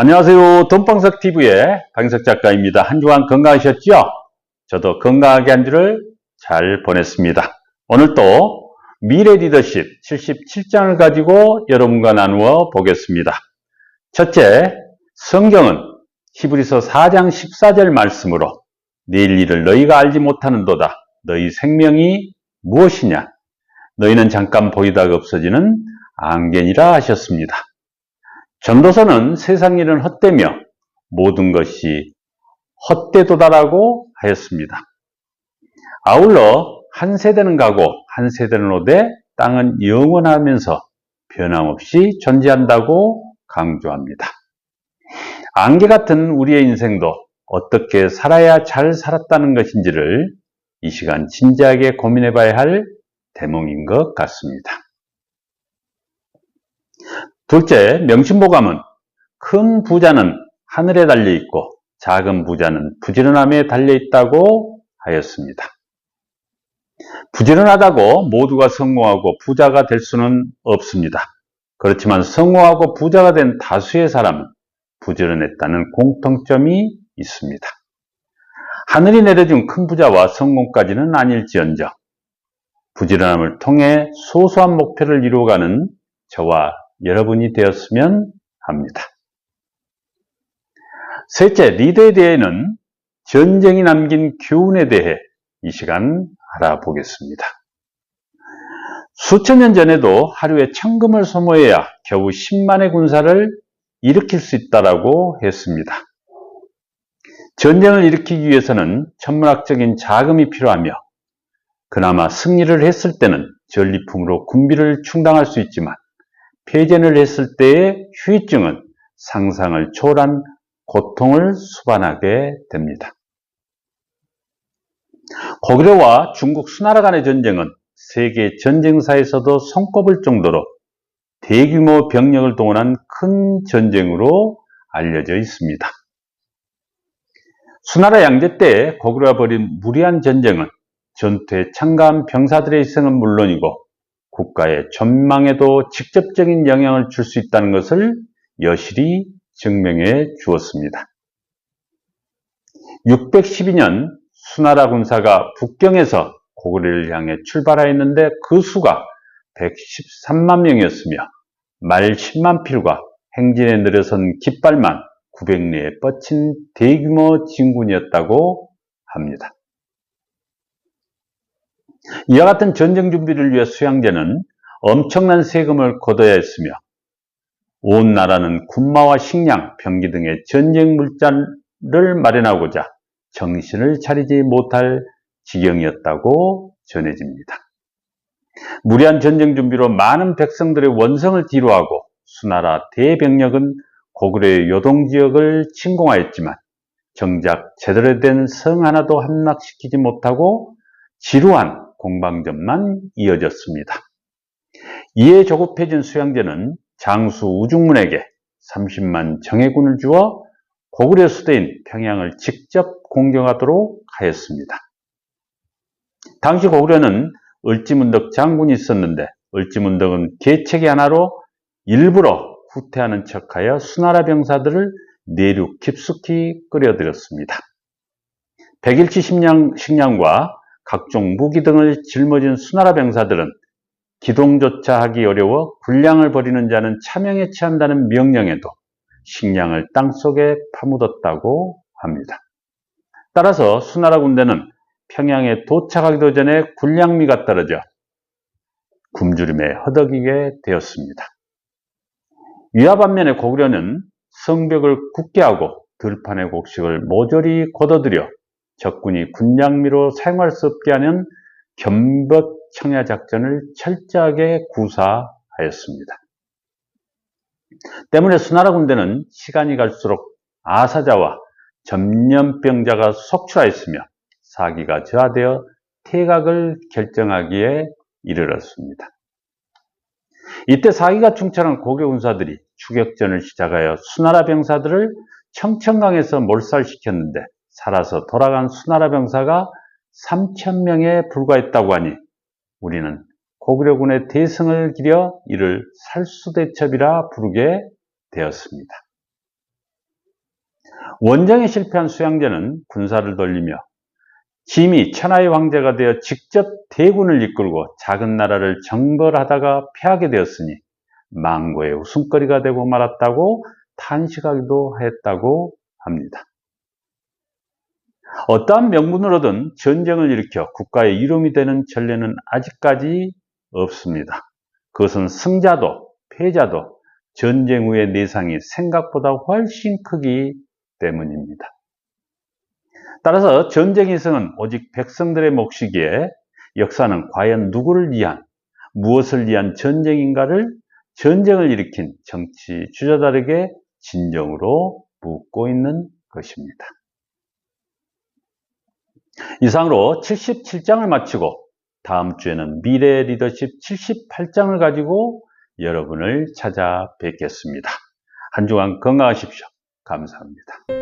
안녕하세요. 돈방석TV의 강석 작가입니다. 한 주간 건강하셨죠? 저도 건강하게 한 주를 잘 보냈습니다. 오늘 또 미래 리더십 77장을 가지고 여러분과 나누어 보겠습니다. 첫째, 성경은 히브리서 4장 14절 말씀으로 내일 일을 너희가 알지 못하는도다. 너희 생명이 무엇이냐? 너희는 잠깐 보이다가 없어지는 안개니라 하셨습니다. 전도서는 세상 일은 헛되며 모든 것이 헛되도다라고 하였습니다. 아울러 한 세대는 가고 한 세대는 오되 땅은 영원하면서 변함없이 존재한다고 강조합니다. 안개 같은 우리의 인생도 어떻게 살아야 잘 살았다는 것인지를 이 시간 진지하게 고민해 봐야 할 대목인 것 같습니다. 둘째, 명심보감은 큰 부자는 하늘에 달려 있고 작은 부자는 부지런함에 달려 있다고 하였습니다. 부지런하다고 모두가 성공하고 부자가 될 수는 없습니다. 그렇지만 성공하고 부자가 된 다수의 사람은 부지런했다는 공통점이 있습니다. 하늘이 내려준 큰 부자와 성공까지는 아닐지언정 부지런함을 통해 소소한 목표를 이루어가는 저와 여러분이 되었으면 합니다. 셋째, 리더에 대해는 전쟁이 남긴 교훈에 대해 이 시간 알아보겠습니다. 수천 년 전에도 하루에 천금을 소모해야 겨우 10만의 군사를 일으킬 수 있다라고 했습니다. 전쟁을 일으키기 위해서는 천문학적인 자금이 필요하며 그나마 승리를 했을 때는 전리품으로 군비를 충당할 수 있지만 폐전을 했을 때의 후유증은 상상을 초월한 고통을 수반하게 됩니다. 고구려와 중국 수나라 간의 전쟁은 세계 전쟁사에서도 손꼽을 정도로 대규모 병력을 동원한 큰 전쟁으로 알려져 있습니다. 수나라 양제 때 고구려가 벌인 무리한 전쟁은 전투에 참가한 병사들의 희생은 물론이고 국가의 전망에도 직접적인 영향을 줄 수 있다는 것을 여실히 증명해 주었습니다. 612년 수나라 군사가 북경에서 고구려를 향해 출발하였는데 그 수가 113만 명이었으며 말 10만 필과 행진에 늘어선 깃발만 900리에 뻗친 대규모 진군이었다고 합니다. 이와 같은 전쟁 준비를 위해 수양제는 엄청난 세금을 거둬야 했으며 온 나라는 군마와 식량, 병기 등의 전쟁 물자를 마련하고자 정신을 차리지 못할 지경이었다고 전해집니다. 무리한 전쟁 준비로 많은 백성들의 원성을 뒤로하고 수나라 대병력은 고구려의 요동 지역을 침공하였지만 정작 제대로 된 성 하나도 함락시키지 못하고 지루한 공방전만 이어졌습니다. 이에 조급해진 수양제는 장수 우중문에게 30만 정예군을 주어 고구려 수대인 평양을 직접 공격하도록 하였습니다. 당시 고구려는 을지문덕 장군이 있었는데 을지문덕은 계책이 하나로 일부러 후퇴하는 척하여 수나라 병사들을 내륙 깊숙이 끌어들였습니다. 백일치 식량, 식량과 각종 무기 등을 짊어진 수나라 병사들은 기동조차 하기 어려워 군량을 버리는 자는 차명에 취한다는 명령에도 식량을 땅속에 파묻었다고 합니다. 따라서 수나라 군대는 평양에 도착하기도 전에 군량미가 떨어져 굶주림에 허덕이게 되었습니다. 위와 반면에 고구려는 성벽을 굳게 하고 들판의 곡식을 모조리 걷어들여 적군이 군량미로 사용할 수 없게 하는 견벽 청야 작전을 철저하게 구사하였습니다. 때문에 수나라 군대는 시간이 갈수록 아사자와 전염병자가 속출하였으며 사기가 저하되어 퇴각을 결정하기에 이르렀습니다. 이때 사기가 충천한 고교 군사들이 추격전을 시작하여 수나라 병사들을 청천강에서 몰살시켰는데 살아서 돌아간 수나라 병사가 3천명에 불과했다고 하니 우리는 고구려군의 대승을 기려 이를 살수대첩이라 부르게 되었습니다. 원정에 실패한 수양제는 군사를 돌리며 짐이 천하의 황제가 되어 직접 대군을 이끌고 작은 나라를 정벌하다가 패하게 되었으니 망고의 웃음거리가 되고 말았다고 탄식하기도 했다고 합니다. 어떠한 명분으로든 전쟁을 일으켜 국가의 이름이 되는 전례는 아직까지 없습니다. 그것은 승자도 패자도 전쟁 후의 내상이 생각보다 훨씬 크기 때문입니다. 따라서 전쟁의 승은 오직 백성들의 몫이기에 역사는 과연 누구를 위한, 무엇을 위한 전쟁인가를 전쟁을 일으킨 정치 주자들에게 진정으로 묻고 있는 것입니다. 이상으로 77장을 마치고 다음 주에는 미래 리더십 78장을 가지고 여러분을 찾아뵙겠습니다. 한 주간 건강하십시오. 감사합니다.